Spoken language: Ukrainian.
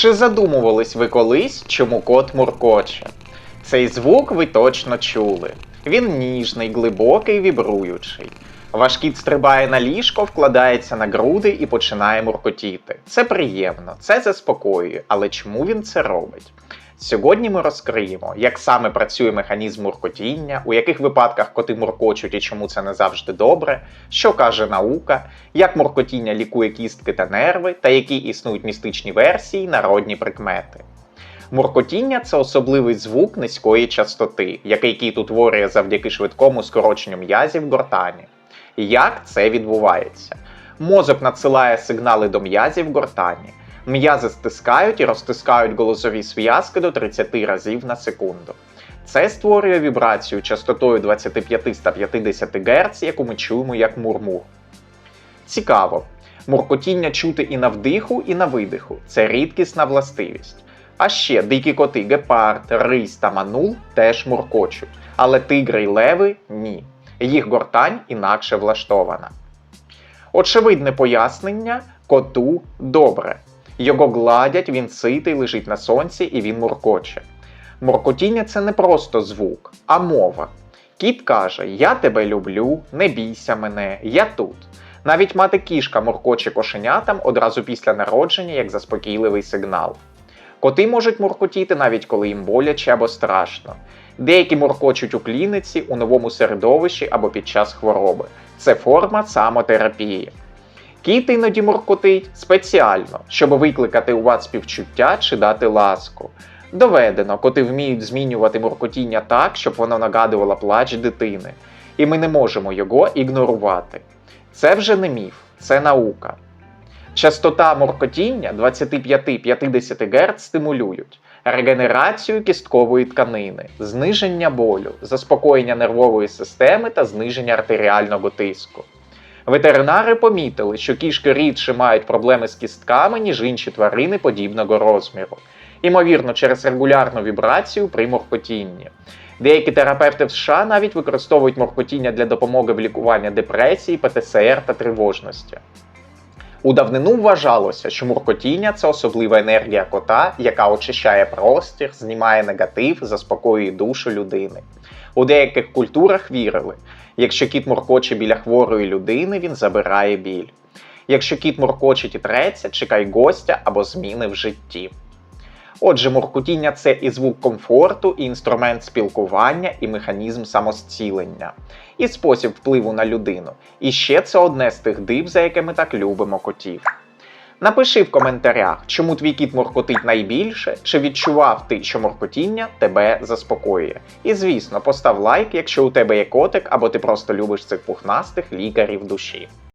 Чи задумувались ви колись, чому кот муркоче? Цей звук ви точно чули. Він ніжний, глибокий, вібруючий. Ваш кіт стрибає на ліжко, вкладається на груди і починає муркотіти. Це приємно, це заспокоює, але чому він це робить? Сьогодні ми розкриємо, як саме працює механізм муркотіння, у яких випадках коти муркочуть і чому це не завжди добре, що каже наука, як муркотіння лікує кістки та нерви, та які існують містичні версії, народні прикмети. Муркотіння це особливий звук низької частоти, який кіт утворює завдяки швидкому скороченню м'язів в гортані. Як це відбувається? Мозок надсилає сигнали до м'язів в гортані. М'язи стискають і розтискають голосові зв'язки до 30 разів на секунду. Це створює вібрацію частотою 25-150 Гц, яку ми чуємо як мурмур. Цікаво. Муркотіння чути і на вдиху, і на видиху. Це рідкісна властивість. А ще дикі коти гепард, рись та манул теж муркочуть, але тигри й леви ні. Їх гортань інакше влаштована. Очевидне пояснення коту добре. Його гладять, він ситий, лежить на сонці і він муркоче. Муркотіння це не просто звук, а мова. Кіт каже: Я тебе люблю, не бійся мене, я тут. Навіть мати кішка муркоче кошенятам одразу після народження як заспокійливий сигнал. Коти можуть муркотіти навіть коли їм боляче або страшно. Деякі муркочуть у кліниці, у новому середовищі або під час хвороби. Це форма самотерапії. Кіт іноді муркотить спеціально, щоб викликати у вас співчуття чи дати ласку. Доведено, коти вміють змінювати муркотіння так, щоб воно нагадувало плач дитини, і ми не можемо його ігнорувати. Це вже не міф, це наука. Частота муркотіння 25-50 Гц стимулюють регенерацію кісткової тканини, зниження болю, заспокоєння нервової системи та зниження артеріального тиску. Ветеринари помітили, що кішки рідше мають проблеми з кістками, ніж інші тварини подібного розміру, ймовірно, через регулярну вібрацію при моркотінні. Деякі терапевти в США навіть використовують моркотіння для допомоги в лікуванні депресії, ПТСР та тривожності. У давнину вважалося, що муркотіння це особлива енергія кота, яка очищає простір, знімає негатив, заспокоює душу людини. У деяких культурах вірили, якщо кіт муркоче біля хворої людини, він забирає біль. Якщо кіт муркочить і треться, чекай гостя або зміни в житті. Отже, муркотіння це і звук комфорту, і інструмент спілкування, і механізм самозцілення, і спосіб впливу на людину. І ще це одне з тих див, за яке ми так любимо котів. Напиши в коментарях, чому твій кіт муркотить найбільше, чи відчував ти, що муркотіння тебе заспокоює. І звісно, постав лайк, якщо у тебе є котик, або ти просто любиш цих пухнастих лікарів душі.